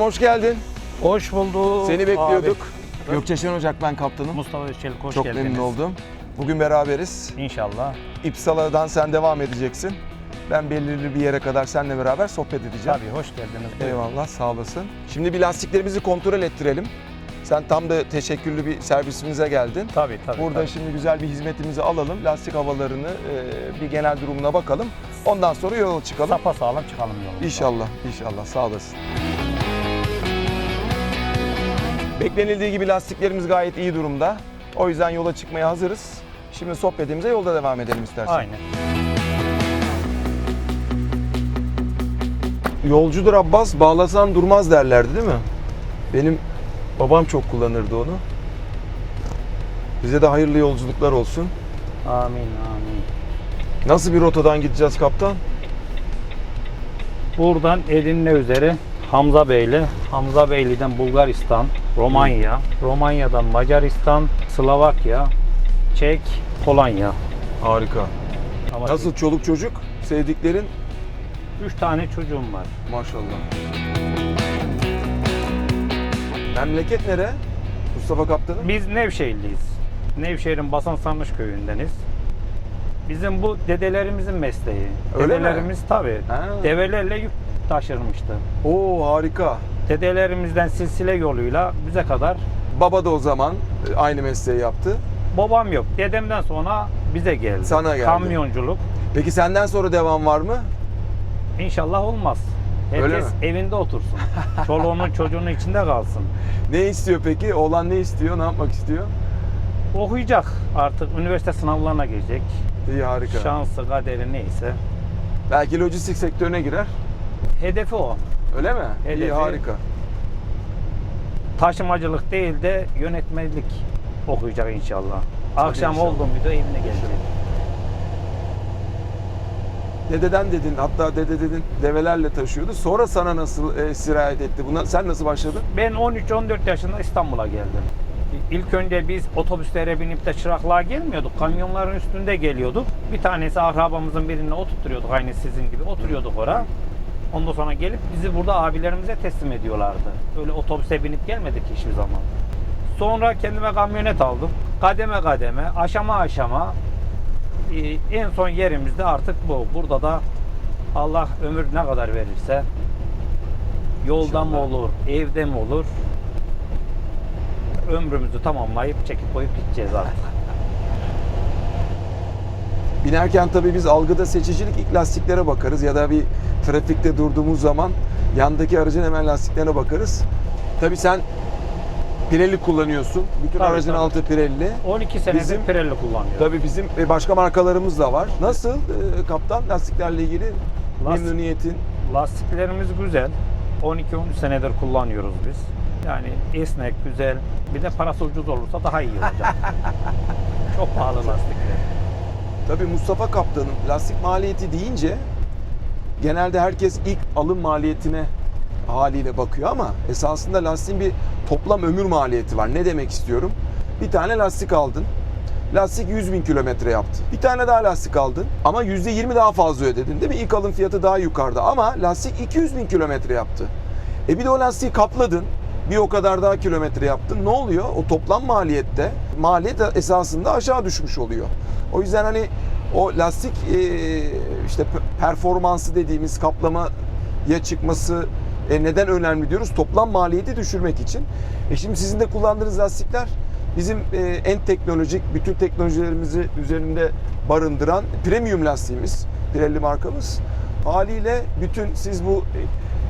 Kaptanım hoş geldin. Hoş bulduk. Seni bekliyorduk. Abi. Gökçeşen Ocak ben kaptanım. Mustafa Özçelik hoş Çok geldiniz. memnun oldum. Bugün beraberiz. İnşallah. İpsala'dan sen devam edeceksin. Ben belirli bir yere kadar seninle beraber sohbet edeceğim. Tabii hoş geldiniz. Eyvallah sağ olasın. Şimdi bir lastiklerimizi kontrol ettirelim. Sen tam da teşekkürlü bir servisimize geldin. Tabii tabii. Burada tabii. şimdi güzel bir hizmetimizi alalım. Lastik havalarını e, bir genel durumuna bakalım. Ondan sonra yola çıkalım. Sapa sağlam çıkalım yolumuza. İnşallah, inşallah. Sağ olasın. Beklenildiği gibi lastiklerimiz gayet iyi durumda. O yüzden yola çıkmaya hazırız. Şimdi sohbetimize yolda devam edelim istersen. Aynen. Yolcudur Abbas, bağlasan durmaz derlerdi değil mi? Benim babam çok kullanırdı onu. Bize de hayırlı yolculuklar olsun. Amin amin. Nasıl bir rotadan gideceğiz kaptan? Buradan Edirne üzeri Hamza Beyli, Hamza Beyli'den Bulgaristan, Romanya, Romanya'dan Macaristan, Slovakya, Çek, Polonya. Harika. Ama Nasıl çoluk çocuk? Sevdiklerin? Üç tane çocuğum var. Maşallah. Memleket nere? Mustafa Kaptanım? Biz Nevşehirliyiz. Nevşehir'in Basan Sarnıç köyündeniz. Bizim bu dedelerimizin mesleği. Öyle mi? Dedelerimiz tabii. Ha. Develerle yük taşırmıştı. Oo harika. Dedelerimizden silsile yoluyla bize kadar Baba da o zaman e, aynı mesleği yaptı. babam yok. Dedemden sonra bize geldi. Sana geldi. Kamyonculuk. Peki senden sonra devam var mı? İnşallah olmaz. Herkes evinde otursun. Çoluğunun çocuğunun içinde kalsın. Ne istiyor peki? Oğlan ne istiyor? Ne yapmak istiyor? Okuyacak artık. Üniversite sınavlarına girecek. İyi harika. Şansı, kaderi neyse. Belki lojistik sektörüne girer. Hedefi o. Öyle mi? İyi Hedefi- harika. taşımacılık değil de yönetmenlik okuyacak inşallah. Akşam inşallah. oldu muydu evine gelecek. Dededen dedin hatta dede dedin develerle taşıyordu. Sonra sana nasıl e, sirayet etti? Buna sen nasıl başladın? Ben 13-14 yaşında İstanbul'a geldim. İlk önce biz otobüslere binip de çıraklığa gelmiyorduk. Kamyonların üstünde geliyorduk. Bir tanesi akrabamızın birine oturtturuyorduk aynı sizin gibi. Oturuyorduk oraya. Ondan sonra gelip bizi burada abilerimize teslim ediyorlardı. Öyle otobüse binip gelmedik hiçbir zaman. Sonra kendime kamyonet aldım. Kademe kademe, aşama aşama e, en son yerimizde artık bu. Burada da Allah ömür ne kadar verirse yolda mı olur, evde mi olur ömrümüzü tamamlayıp çekip koyup gideceğiz artık. Binerken tabii biz algıda seçicilik ilk lastiklere bakarız ya da bir trafikte durduğumuz zaman yandaki aracın hemen lastiklerine bakarız. Tabii sen Pirelli kullanıyorsun. Bütün Tabii, aracın tabii. altı Pirelli. 12 senedir Bizim- Pirelli kullanıyorum. Tabii bizim e, başka markalarımız da var. Nasıl e, kaptan lastiklerle ilgili Lastik- memnuniyetin? Lastiklerimiz güzel. 12-13 senedir kullanıyoruz biz. Yani esnek, güzel. Bir de parası ucuz olursa daha iyi olacak. Çok pahalı lastikler. Tabii Mustafa Kaptan'ın lastik maliyeti deyince genelde herkes ilk alım maliyetine haliyle bakıyor ama esasında lastiğin bir toplam ömür maliyeti var. Ne demek istiyorum? Bir tane lastik aldın. Lastik 100 bin kilometre yaptı. Bir tane daha lastik aldın ama %20 daha fazla ödedin değil mi? İlk alım fiyatı daha yukarıda ama lastik 200 bin kilometre yaptı. E bir de o lastiği kapladın. Bir o kadar daha kilometre yaptın. Ne oluyor? O toplam maliyette maliyet esasında aşağı düşmüş oluyor. O yüzden hani o lastik e, işte pe- performansı dediğimiz kaplamaya çıkması e, neden önemli diyoruz? Toplam maliyeti düşürmek için. E şimdi sizin de kullandığınız lastikler bizim e, en teknolojik, bütün teknolojilerimizi üzerinde barındıran premium lastiğimiz. Pirelli markamız. Haliyle bütün siz bu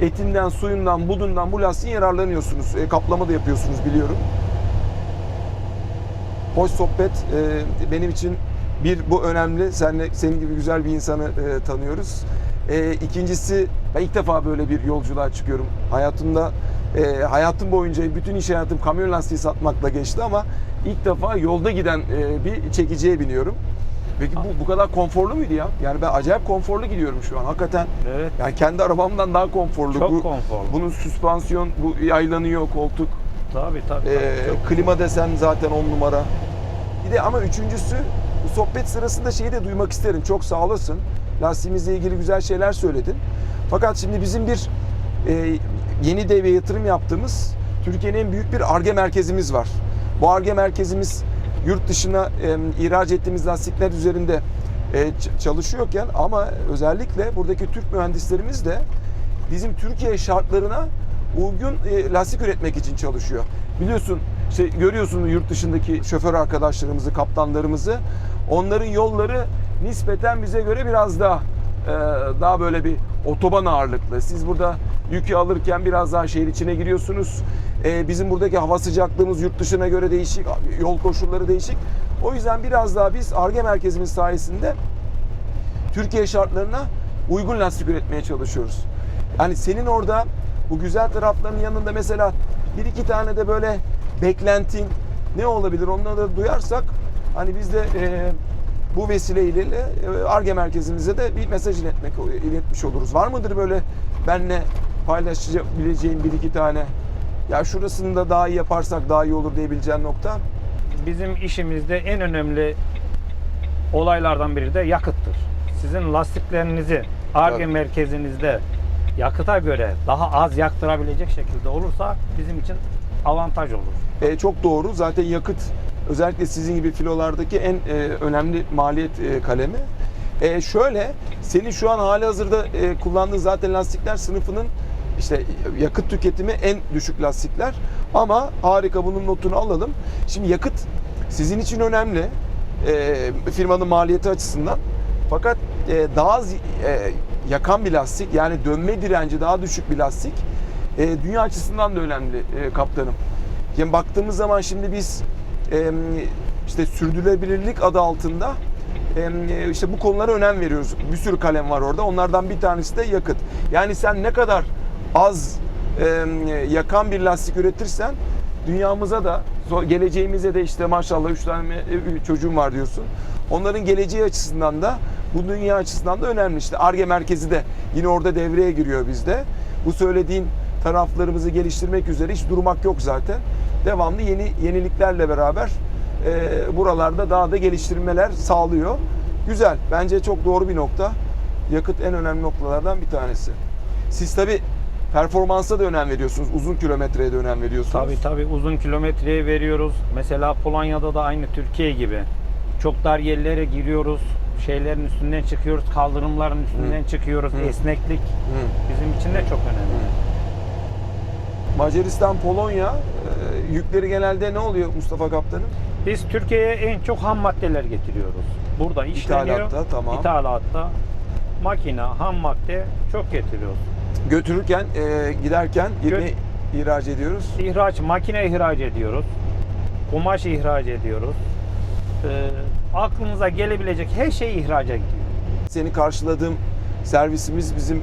etinden, suyundan, budundan bu lastiğin yararlanıyorsunuz. E, kaplama da yapıyorsunuz biliyorum. Hoş sohbet e, benim için bir bu önemli. Senle senin gibi güzel bir insanı e, tanıyoruz. E, ikincisi ben ilk defa böyle bir yolculuğa çıkıyorum. Hayatımda e, hayatım boyunca bütün iş hayatım kamyon lastiği satmakla geçti ama ilk defa yolda giden e, bir çekiciye biniyorum. Peki bu bu kadar konforlu muydu ya? Yani ben acayip konforlu gidiyorum şu an. Hakikaten Evet. yani kendi arabamdan daha konforlu. Çok bu, konforlu. Bunun süspansiyon, bu yaylanıyor koltuk. Tabii tabii. Ee, tabii. Çok- klima desen zaten on numara. Bir de ama üçüncüsü bu sohbet sırasında şeyi de duymak isterim. Çok sağ olasın. Lastiğimizle ilgili güzel şeyler söyledin. Fakat şimdi bizim bir e, yeni devre yatırım yaptığımız Türkiye'nin en büyük bir ARGE merkezimiz var. Bu ARGE merkezimiz yurt dışına e, ihraç ettiğimiz lastikler üzerinde e, çalışıyorken ama özellikle buradaki Türk mühendislerimiz de bizim Türkiye şartlarına uygun e, lastik üretmek için çalışıyor. Biliyorsun işte görüyorsun yurt dışındaki şoför arkadaşlarımızı, kaptanlarımızı. Onların yolları nispeten bize göre biraz daha e, daha böyle bir otoban ağırlıklı. Siz burada yükü alırken biraz daha şehir içine giriyorsunuz. E, bizim buradaki hava sıcaklığımız yurt dışına göre değişik, yol koşulları değişik. O yüzden biraz daha biz ARGE merkezimiz sayesinde Türkiye şartlarına uygun lastik üretmeye çalışıyoruz. Yani senin orada bu güzel taraflarının yanında mesela bir iki tane de böyle beklentin ne olabilir onları da duyarsak hani biz de e, bu vesileyle e, ARGE merkezimize de bir mesaj iletmek iletmiş oluruz. Var mıdır böyle benle paylaşabileceğin bir iki tane ya şurasını da daha iyi yaparsak daha iyi olur diyebileceğin nokta? Bizim işimizde en önemli olaylardan biri de yakıttır. Sizin lastiklerinizi ARGE Tabii. merkezinizde yakıta göre daha az yaktırabilecek şekilde olursa bizim için avantaj olur. E, çok doğru. Zaten yakıt özellikle sizin gibi filolardaki en e, önemli maliyet e, kalemi. E, şöyle, senin şu an hali hazırda e, kullandığın zaten lastikler sınıfının işte yakıt tüketimi en düşük lastikler. Ama harika bunun notunu alalım. Şimdi yakıt sizin için önemli. E, firmanın maliyeti açısından. Fakat e, daha az e, yakan bir lastik yani dönme direnci daha düşük bir lastik e, dünya açısından da önemli e, kaptanım. Yani baktığımız zaman şimdi biz e, işte sürdürülebilirlik adı altında e, işte bu konulara önem veriyoruz. Bir sürü kalem var orada. Onlardan bir tanesi de yakıt. Yani sen ne kadar az yakan bir lastik üretirsen dünyamıza da geleceğimize de işte maşallah 3 tane e, çocuğum var diyorsun. Onların geleceği açısından da bu dünya açısından da önemli. İşte ARGE merkezi de yine orada devreye giriyor bizde. Bu söylediğin taraflarımızı geliştirmek üzere hiç durmak yok zaten. Devamlı yeni yeniliklerle beraber e, buralarda daha da geliştirmeler sağlıyor. Güzel. Bence çok doğru bir nokta. Yakıt en önemli noktalardan bir tanesi. Siz tabi performansa da önem veriyorsunuz. Uzun kilometreye de önem veriyorsunuz. Tabii tabii uzun kilometreye veriyoruz. Mesela Polonya'da da aynı Türkiye gibi. Çok dar yerlere giriyoruz. Şeylerin üstünden çıkıyoruz. Kaldırımların üstünden çıkıyoruz. Hı. Esneklik Hı. bizim için de çok önemli. Macaristan, Polonya e, yükleri genelde ne oluyor Mustafa Kaptanım? Biz Türkiye'ye en çok ham maddeler getiriyoruz. Burada işleniyor. İthalatta, tamam. İthalatta makine, ham madde çok getiriyoruz. Götürürken, e, giderken Gö- ne ihraç ediyoruz? İhraç, makine ihraç ediyoruz. Kumaş ihraç ediyoruz. Ee, aklınıza gelebilecek her şeyi ihraca gidiyor. Seni karşıladığım servisimiz bizim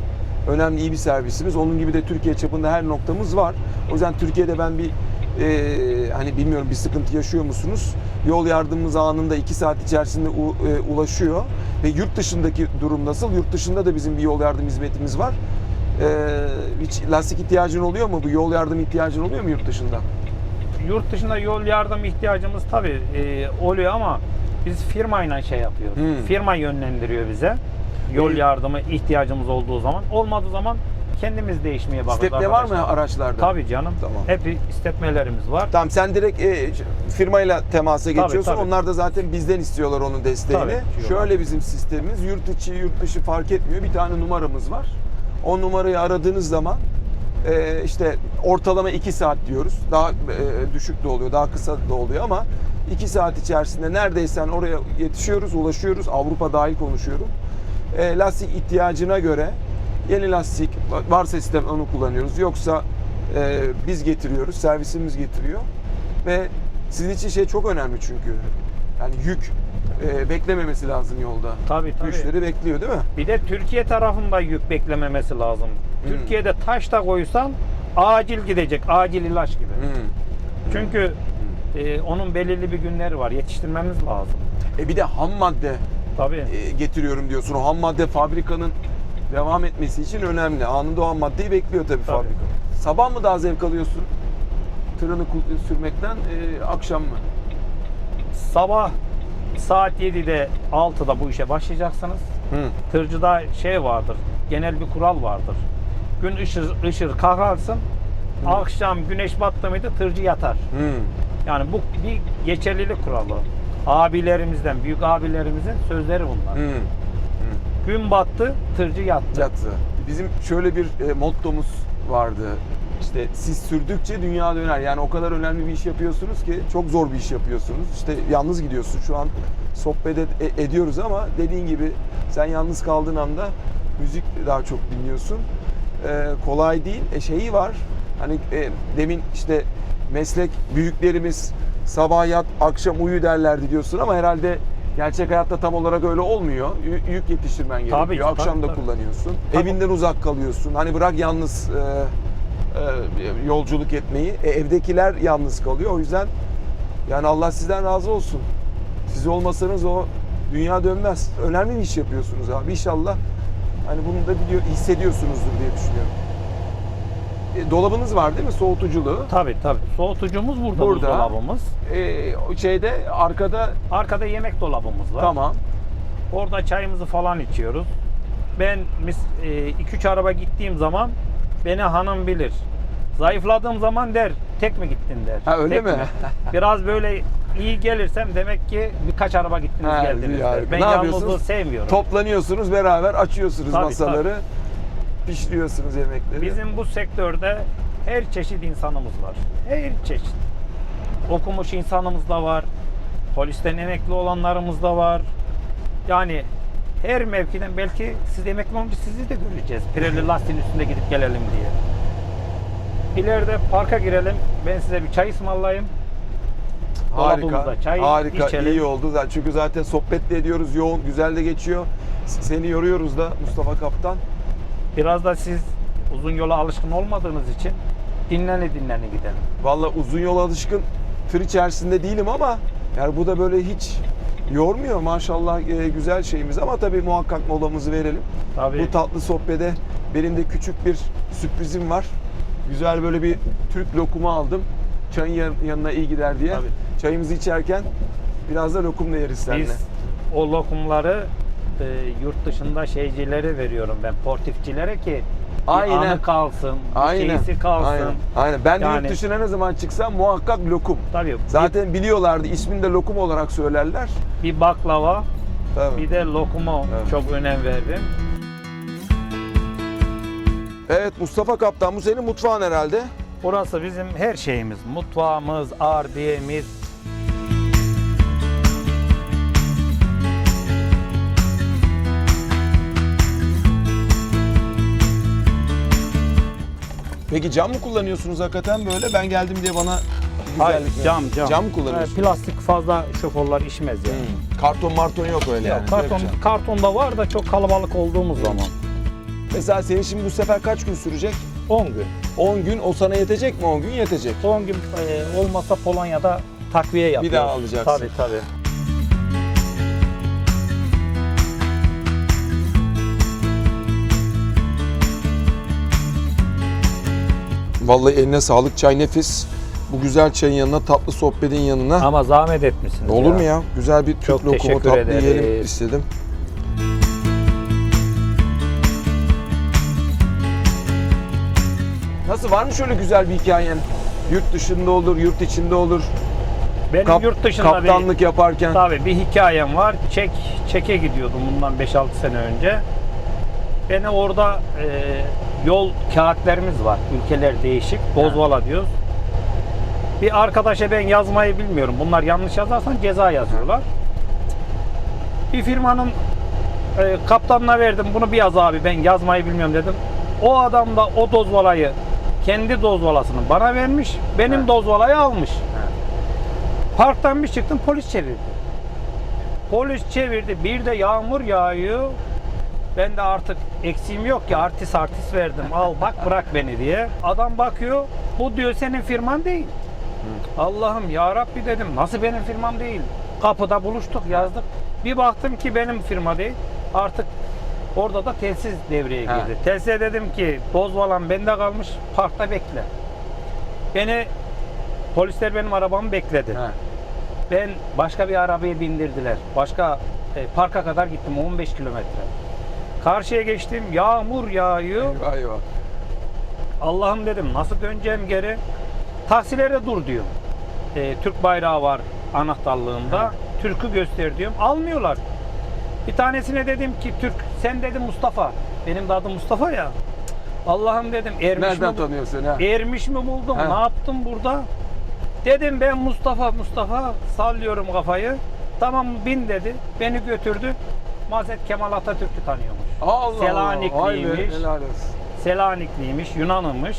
önemli iyi bir servisimiz. Onun gibi de Türkiye çapında her noktamız var. O yüzden Türkiye'de ben bir e, hani bilmiyorum bir sıkıntı yaşıyor musunuz? Yol yardımımız anında 2 saat içerisinde u- e, ulaşıyor. Ve yurt dışındaki durum nasıl? Yurt dışında da bizim bir yol yardım hizmetimiz var. E, hiç lastik ihtiyacın oluyor mu? Bu yol yardım ihtiyacın oluyor mu yurt dışında? Yurt dışında yol yardım ihtiyacımız tabii e, oluyor ama biz firmayla şey yapıyoruz. Hmm. Firma yönlendiriyor bize. Yol İyi. yardımı ihtiyacımız olduğu zaman. Olmadığı zaman kendimiz değişmeye bakıyoruz. Stepne var mı araçlarda? Tabii canım. Tamam. Hep istetmelerimiz var. Tamam sen direkt e, firmayla temasa geçiyorsun. tabii. Onlar da zaten bizden istiyorlar onun desteğini. Tabii. Şöyle bizim sistemimiz yurt içi yurt dışı fark etmiyor. Bir tane numaramız var. O numarayı aradığınız zaman e, işte ortalama 2 saat diyoruz. Daha e, düşük de oluyor, daha kısa da oluyor ama 2 saat içerisinde neredeysen oraya yetişiyoruz, ulaşıyoruz. Avrupa dahil konuşuyorum. E, lastik ihtiyacına göre yeni lastik varsa sistem onu kullanıyoruz. Yoksa e, biz getiriyoruz, servisimiz getiriyor. Ve sizin için şey çok önemli çünkü. Yani yük e, beklememesi lazım yolda. Tabii tabii. Müşteri bekliyor değil mi? Bir de Türkiye tarafında yük beklememesi lazım. Hmm. Türkiye'de taş da koysan acil gidecek. Acil ilaç gibi. Hmm. Çünkü e, onun belirli bir günleri var. Yetiştirmemiz lazım. E bir de ham madde Tabii. e, getiriyorum diyorsun. O ham madde fabrikanın devam etmesi için önemli. Anında o ham maddeyi bekliyor tabii, Tabii. fabrika. Sabah mı daha zevk alıyorsun? Tırını sürmekten e, akşam mı? Sabah saat 7'de 6'da bu işe başlayacaksınız. Hı. Tırcıda şey vardır. Genel bir kural vardır. Gün ışır ışır kalkarsın. Akşam güneş battı mıydı tırcı yatar. Hmm. Yani bu bir geçerlilik kuralı. Abilerimizden, büyük abilerimizin sözleri bunlar. Hmm. Gün battı, tırcı yattı. Yattı. Bizim şöyle bir e, mottomuz vardı. İşte siz sürdükçe dünya döner. Yani o kadar önemli bir iş yapıyorsunuz ki çok zor bir iş yapıyorsunuz. İşte yalnız gidiyorsun. Şu an sohbet ed- e- ediyoruz ama dediğin gibi sen yalnız kaldığın anda müzik daha çok dinliyorsun. E, kolay değil. E şeyi var. Hani e, demin işte meslek büyüklerimiz sabah yat, akşam uyu derlerdi diyorsun ama herhalde gerçek hayatta tam olarak öyle olmuyor. Y- yük yetiştirmen gerekiyor. Tabii ki, akşam tabii, da tabii. kullanıyorsun. Tabii. Evinden uzak kalıyorsun. Hani bırak yalnız e, yolculuk etmeyi. E, evdekiler yalnız kalıyor. O yüzden yani Allah sizden razı olsun. Siz olmasanız o dünya dönmez. Önemli bir iş yapıyorsunuz abi. İnşallah hani bunu da biliyor, hissediyorsunuzdur diye düşünüyorum. E, dolabınız var değil mi? Soğutuculu. Tabii tabii. Soğutucumuz burada, Burada. buzdolabımız. E, şeyde arkada Arkada yemek dolabımız var. tamam. Orada çayımızı falan içiyoruz. Ben 2-3 araba gittiğim zaman beni hanım bilir. Zayıfladığım zaman der, tek mi gittin der. Ha, öyle Tek mi? Biraz böyle iyi gelirsem demek ki birkaç araba gittiniz Ha, geldiniz yani der. Ben ne yalnızlığı sevmiyorum. Toplanıyorsunuz beraber açıyorsunuz Tabii, masaları. Pişiriyorsunuz yemekleri. Bizim bu sektörde her çeşit insanımız var. Her çeşit. Okumuş insanımız da var. Polisten emekli olanlarımız da var. Yani her mevkiden belki siz emekli olunca sizi de göreceğiz. Pirelli lastiğin üstünde gidip gelelim diye. İleride parka girelim. Ben size bir çay ısmarlayayım. Harika, çay harika, içelim. iyi oldu. Zaten Çünkü zaten sohbet de ediyoruz, yoğun, güzel de geçiyor. Seni yoruyoruz da Mustafa Kaptan. Biraz da siz uzun yola alışkın olmadığınız için dinlene dinlene gidelim. Vallahi uzun yol alışkın tır içerisinde değilim ama yani bu da böyle hiç yormuyor maşallah e, güzel şeyimiz ama tabii muhakkak molamızı verelim. Tabii. Bu tatlı sohbete benim de küçük bir sürprizim var. Güzel böyle bir Türk lokumu aldım. Çayın yan- yanına iyi gider diye. Tabii. Çayımızı içerken biraz da lokumla yeriz seninle. Biz o lokumları e, yurt dışında şeycilere veriyorum ben portifçilere ki bir Aynen. anı kalsın, bir Aynen. şeysi kalsın. Aynen. Aynen. Ben de Yani- yurt dışına ne zaman çıksam muhakkak lokum. Tabii Zaten biliyorlardı ismini de lokum olarak söylerler. bir, bir baklava, Tabii. bir de lokuma Evet. çok önem veririm. Evet Mustafa Kaptan bu senin mutfağın herhalde. Burası bizim her şeyimiz. Mutfağımız, ardiyemiz. Peki cam mı kullanıyorsunuz hakikaten böyle? Ben geldim diye bana Hayır, güzellik cam, cam. Cam mı kullanıyorsunuz? plastik fazla şoförler işmez yani. Hmm. Karton marton yok öyle Yok, yani. karton, Direkt cam. kartonda var da çok kalabalık olduğumuz zaman. Mesela senin şimdi bu sefer kaç gün sürecek? 10 gün. 10 gün o sana yetecek mi 10 gün? Yetecek. 10 gün e, olmazsa Polonya'da takviye yapıyoruz. daha alacaksın. Tabii tabii. Vallahi eline sağlık çay nefis. Bu güzel çayın yanına tatlı sohbetin yanına. Ama zahmet etmişsiniz. Olur mu ya? Güzel bir Türk Çok lokumu tatlı ederiz. yiyelim istedim. Nasıl var mı şöyle güzel bir hikayen? Yurt dışında olur, yurt içinde olur. Benim Kap- yurt dışında kaptanlık yaparken. bir, tabii bir hikayem var. Çek çeke gidiyordum bundan 5-6 sene önce. Beni orada e, yol kağıtlarımız var. Ülkeler değişik. Bozvala diyoruz. Bir arkadaşa ben yazmayı bilmiyorum. Bunlar yanlış yazarsan ceza yazıyorlar. Bir firmanın e, kaptanına verdim. Bunu bir yaz abi ben yazmayı bilmiyorum dedim. O adam da o dozvalayı kendi dozvalasını bana vermiş. Benim He. dozvalayı almış. Parktan bir çıktım polis çevirdi. Polis çevirdi. Bir de yağmur yağıyor. Ben de artık eksiğim yok ki artist artist verdim. Al bak bırak beni diye. Adam bakıyor. Bu diyor senin firman değil. Allah'ım ya Rabbi dedim. Nasıl benim firmam değil? Kapıda buluştuk yazdık. Bir baktım ki benim firma değil. Artık orada da telsiz devreye girdi. Telsize dedim ki bozvalan bende kalmış. Parkta bekle. Beni polisler benim arabamı bekledi. Ha. Ben başka bir arabaya bindirdiler. Başka e, parka kadar gittim 15 kilometre. Karşıya geçtim. Yağmur yağıyor. Eyvah eyvah. Allah'ım dedim nasıl döneceğim geri? Taksilere dur diyorum. Ee, Türk bayrağı var anahtarlığında. Türk'ü göster diyorum. Almıyorlar. Bir tanesine dedim ki Türk sen dedim Mustafa. Benim de adım Mustafa ya. Allah'ım dedim ermiş Nereden mi, tanıyorsun ha? ermiş mi buldum? Ha. Ne yaptım burada? Dedim ben Mustafa Mustafa sallıyorum kafayı. Tamam bin dedi. Beni götürdü. Mazet Kemal Atatürk'ü tanıyormuş. Allah. Selanikliymiş. Selanikliymiş, Yunan'ımış.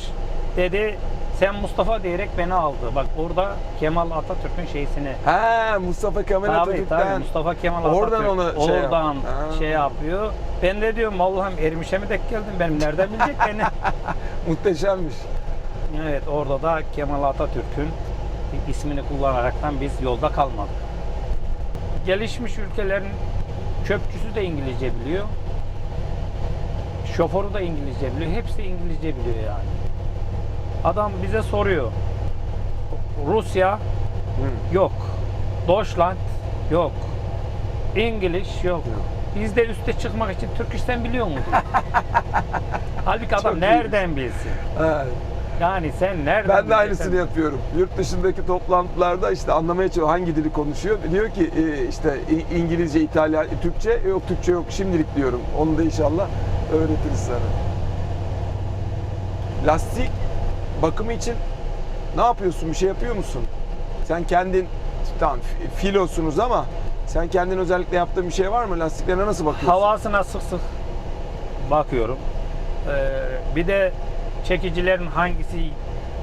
Dedi sen Mustafa diyerek beni aldı. Bak orada Kemal Atatürk'ün şeysini. He Mustafa Kemal Tabii Atatürk'ten. tabii Mustafa Kemal Oradan Atatürk onu şey yap- oradan Ha. şey yapıyor. Ben de diyorum Allah'ım ermişe mi denk geldim benim nereden bilecek beni? Muhteşemmiş. evet orada da Kemal Atatürk'ün ismini kullanaraktan biz yolda kalmadık. Gelişmiş ülkelerin çöpçüsü de İngilizce biliyor. Şoförü de İngilizce biliyor. Hepsi İngilizce biliyor yani. Adam bize soruyor. Rusya Hı. yok. Deutschland yok. İngiliz yok. Biz de üste çıkmak için Türk iş sen biliyor diyor. Halbuki adam iyi. nereden bilsin? He. Yani sen nereden Ben de bileceksin? aynısını yapıyorum. Yurt dışındaki toplantılarda işte anlamaya çalışıyorum hangi dili konuşuyor. Diyor ki e, işte İ- İngilizce, İtalyan, Türkçe yok Türkçe yok şimdilik diyorum. Onu da inşallah öğretiriz sana. Lastik bakımı için ne yapıyorsun? Bir şey yapıyor musun? Sen kendin tamam fi- filosunuz ama sen kendin özellikle yaptığın bir şey var mı? Lastiklerine nasıl bakıyorsun? Havasına sık sık bakıyorum. Ee, bir de çekicilerin hangisi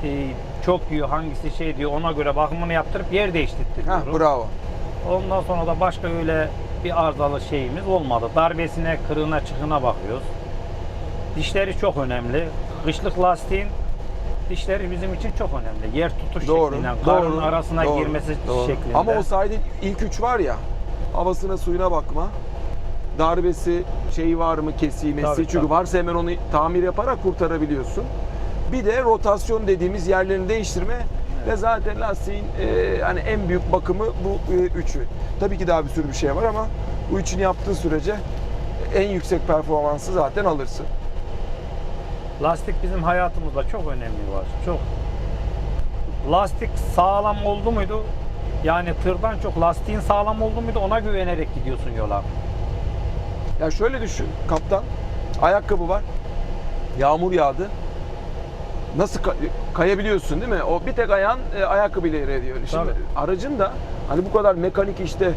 e, çok yiyor, hangisi şey diyor ona göre bakımını yaptırıp yer değiştirtiyorum. bravo. Ondan sonra da başka öyle bir arızalı şeyimiz olmadı. Darbesine, kırığına, çıkına bakıyoruz. Dişleri çok önemli. Kışlık lastiğin dişleri bizim için çok önemli. Yer tutuş Doğru. şeklinden, doğru, karın arasına doğru, girmesi doğru. şeklinde. Ama o saydığın ilk üç var ya, havasına suyuna bakma, darbesi şeyi var mı kesilmesi. Tabii, Çünkü tabii. varsa hemen onu tamir yaparak kurtarabiliyorsun. Bir de rotasyon dediğimiz yerlerini değiştirme ve zaten lastiğin e, hani en büyük bakımı bu e, üçü. Tabii ki daha bir sürü bir şey var ama bu üçünü yaptığın sürece en yüksek performansı zaten alırsın. Lastik bizim hayatımızda çok önemi var. Çok. Lastik sağlam oldu muydu? Yani tırdan çok lastiğin sağlam oldu muydu ona güvenerek gidiyorsun yola. Ya şöyle düşün kaptan. Ayakkabı var. Yağmur yağdı. Nasıl ka- kayabiliyorsun değil mi? O bir tek ayağın e, ayakkabıyla yere ediyor. Şimdi Tabii. aracın da hani bu kadar mekanik işte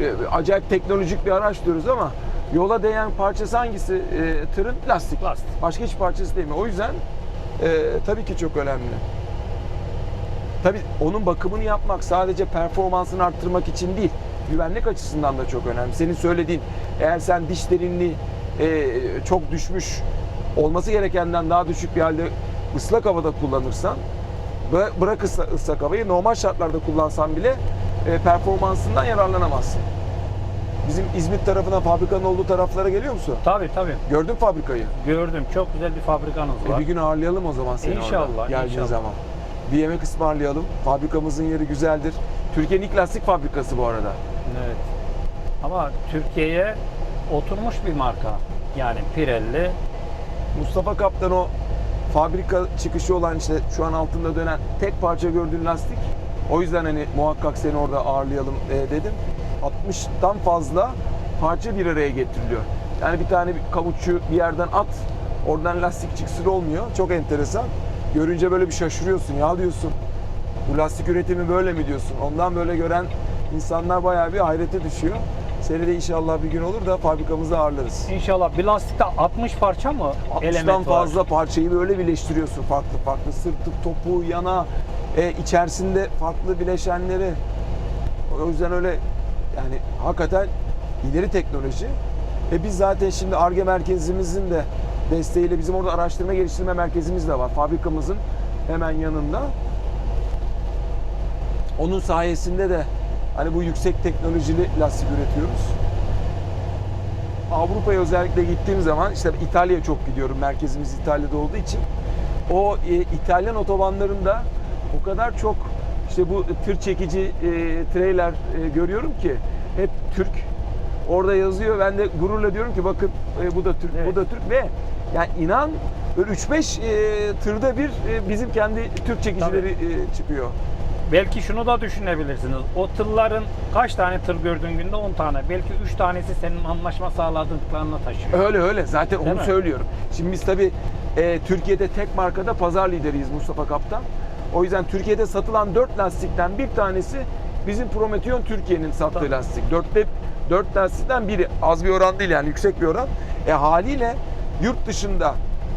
e, acayip teknolojik bir araç diyoruz ama yola değen parçası hangisi? E, tırın lastik. Lastik. Başka hiç parçası değil mi? O yüzden e, tabii ki çok önemli. Tabii onun bakımını yapmak sadece performansını arttırmak için değil, güvenlik açısından da çok önemli. Senin söylediğin, eğer sen diş derinliği e, çok düşmüş, olması gerekenden daha düşük bir halde ıslak havada kullanırsan, bıra- bırak ıslak, havayı normal şartlarda kullansan bile e, performansından yararlanamazsın. Bizim İzmit tarafına, fabrikanın olduğu taraflara geliyor musun? Tabii tabii. Gördün fabrikayı. Gördüm. Çok güzel bir fabrikanız E, var. bir gün ağırlayalım o zaman seni İnşallah, orada geldiğin inşallah. zaman. Bir yemek ısmarlayalım. Fabrikamızın yeri güzeldir. Türkiye'nin ilk lastik fabrikası bu arada. Evet. Ama Türkiye'ye oturmuş bir marka. Yani Pirelli. Mustafa Kaptan o fabrika çıkışı olan işte şu an altında dönen tek parça gördüğün lastik. O yüzden hani muhakkak seni orada ağırlayalım e, dedim. 60'tan fazla parça bir araya getiriliyor. Yani bir tane bir kavuççu bir yerden at, oradan lastik çıksın olmuyor. Çok enteresan. Görünce böyle bir şaşırıyorsun. Ya diyorsun bu lastik üretimi böyle mi diyorsun? Ondan böyle gören insanlar bayağı bir hayrete düşüyor. Seni de inşallah bir gün olur da fabrikamızda ağırlarız. İnşallah bir lastikte 60 parça mı 60'tan element var? fazla parçayı böyle birleştiriyorsun farklı farklı sırtı, topu, yana, e, içerisinde farklı bileşenleri. O yüzden öyle yani hakikaten ileri teknoloji. E biz zaten şimdi ARGE merkezimizin de desteğiyle bizim orada araştırma geliştirme merkezimiz de var. Fabrikamızın hemen yanında. Onun sayesinde de hani bu yüksek teknolojili lastik üretiyoruz. Avrupa'ya özellikle gittiğim zaman işte İtalya'ya çok gidiyorum. Merkezimiz İtalya'da olduğu için. O e, İtalyan otobanlarında o kadar çok işte bu tır çekici e, trailer e, görüyorum ki hep Türk. Orada yazıyor. Ben de gururla diyorum ki bakın e, bu da Türk, bu Evet. da Türk ve yani inan böyle 3-5 e, tırda bir e, bizim kendi Türk çekicileri e, çıkıyor. Belki şunu da düşünebilirsiniz. O tırların kaç tane tır gördüğün günde 10 tane. Belki 3 tanesi senin anlaşma sağladıklarına taşıyor. Öyle öyle zaten Değil onu mi? söylüyorum. Şimdi biz tabii e, Türkiye'de tek markada pazar lideriyiz Mustafa Kaptan. O yüzden Türkiye'de satılan 4 lastikten bir tanesi bizim Prometheon Türkiye'nin sattığı Tabii. lastik. 4'te 4 lastikten biri az bir oran değil yani yüksek bir oran. E haliyle yurt dışında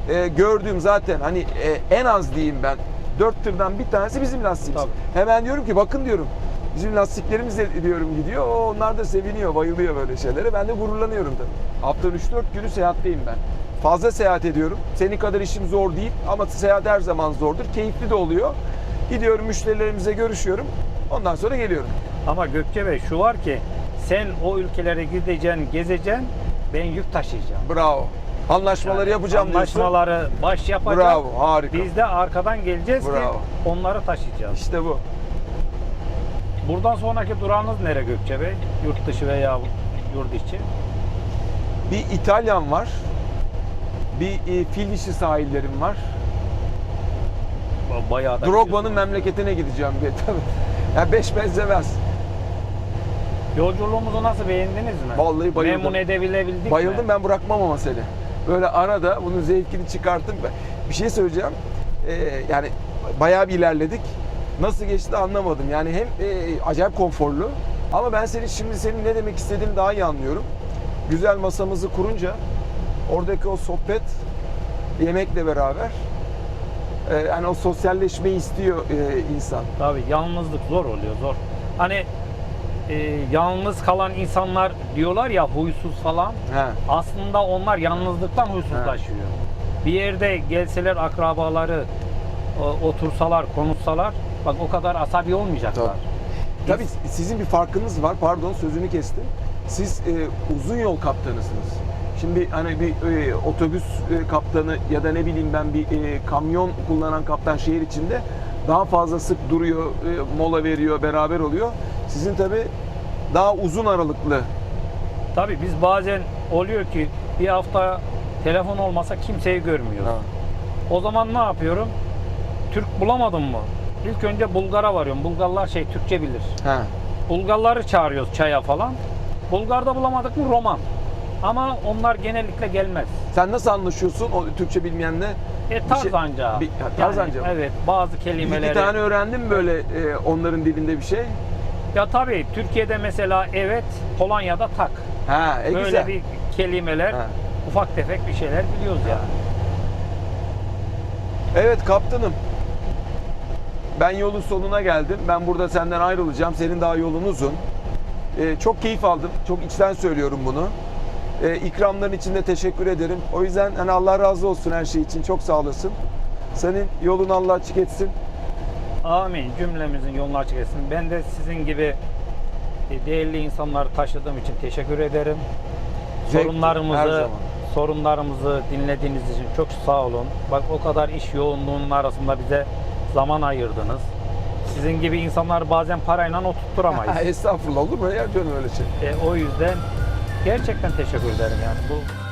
e, gördüğüm zaten hani e, en az diyeyim ben 4 tırdan bir tanesi bizim lastiğimiz. Tabii. Hemen diyorum ki bakın diyorum bizim lastiklerimiz de diyorum gidiyor. O, onlar da seviniyor, bayılıyor böyle şeylere. Ben de gururlanıyorum tabii. Haftanın 3-4 günü seyahatteyim ben. Fazla seyahat ediyorum. Senin kadar işim zor değil ama seyahat her zaman zordur. Keyifli de oluyor. Gidiyorum müşterilerimize görüşüyorum. Ondan sonra geliyorum. Ama Gökçe Bey şu var ki sen o ülkelere gideceksin, gezeceksin. Ben yük taşıyacağım. Bravo. Anlaşmaları Yani yapacağım diyorsun. Anlaşmaları baş yapacağız. Bravo, harika. Biz de arkadan geleceğiz Bravo. ki onları taşıyacağız. İşte bu. Buradan sonraki durağınız nere Gökçe Bey? Yurt dışı veya yurt içi? Bir İtalyan var. Bir e, fil dişi sahillerim var. Bayağı da Drogba'nın memleketine gideceğim diye tabii. Ya beş benzemez. Yolculuğumuzu nasıl beğendiniz mi? Vallahi bayıldım. Memnun edebilebildik Bayıldım mi? ben bırakmam ama seni. Böyle arada bunun zevkini çıkarttım. Bir şey söyleyeceğim. Ee, yani bayağı bir ilerledik. Nasıl geçti anlamadım. Yani hem e, acayip konforlu ama ben seni şimdi senin ne demek istediğini daha iyi anlıyorum. Güzel masamızı kurunca oradaki o sohbet yemekle beraber e, yani o sosyalleşmeyi istiyor e, insan. Tabii yalnızlık zor oluyor zor. Hani e, yalnız kalan insanlar diyorlar ya huysuz falan. He. Aslında onlar yalnızlıktan huysuzlaşıyor. Bir yerde gelseler akrabaları o- otursalar, konuşsalar bak o kadar asabi olmayacaklar. Tabii sizin bir farkınız var. Pardon sözünü kestim. Siz e, uzun yol kaptanısınız. Şimdi hani bir e, otobüs e, kaptanı ya da ne bileyim ben bir e, kamyon kullanan kaptan şehir içinde daha fazla sık duruyor, e, mola veriyor, beraber oluyor. Sizin tabii daha uzun aralıklı. Tabii biz bazen oluyor ki bir hafta telefon olmasa kimseyi görmüyoruz. O zaman ne yapıyorum? Türk bulamadım mı? İlk önce Bulgar'a varıyorum. Bulgarlar şey Türkçe bilir. Ha. Bulgarları çağırıyoruz çaya falan. Bulgar'da bulamadık mı roman. Ama onlar genellikle gelmez. Sen nasıl anlaşıyorsun o Türkçe bilmeyenle? E Bir tarz şey- anca. bir- ha, tarz anca mı? Evet bazı Bir kelimeleri. iki tane öğrendin mi böyle e, onların dilinde bir şey? Ya tabii Türkiye'de mesela evet, Polonya'da tak. Ha, e, Böyle güzel. bir kelimeler, Ha. ufak tefek bir şeyler biliyoruz yani. Evet kaptanım. Ben yolun sonuna geldim. Ben burada senden ayrılacağım. Senin daha yolun uzun. Ee, çok keyif aldım. Çok içten söylüyorum bunu. Ee, ikramların için de teşekkür ederim. O yüzden hani Allah razı olsun her şey için. Çok sağ olasın. Senin yolun Allah açık etsin. Amin. Cümlemizin yolunu açık etsin. Ben de sizin gibi e, değerli insanları taşıdığım için teşekkür ederim. Zevkli, sorunlarımızı sorunlarımızı dinlediğiniz için çok sağ olun. Bak o kadar iş yoğunluğunun arasında bize zaman ayırdınız. Sizin gibi insanlar bazen parayla oturtturamayız. Estağfurullah olur mu ya canım öyle şey. E, o yüzden gerçekten teşekkür ederim yani. Bu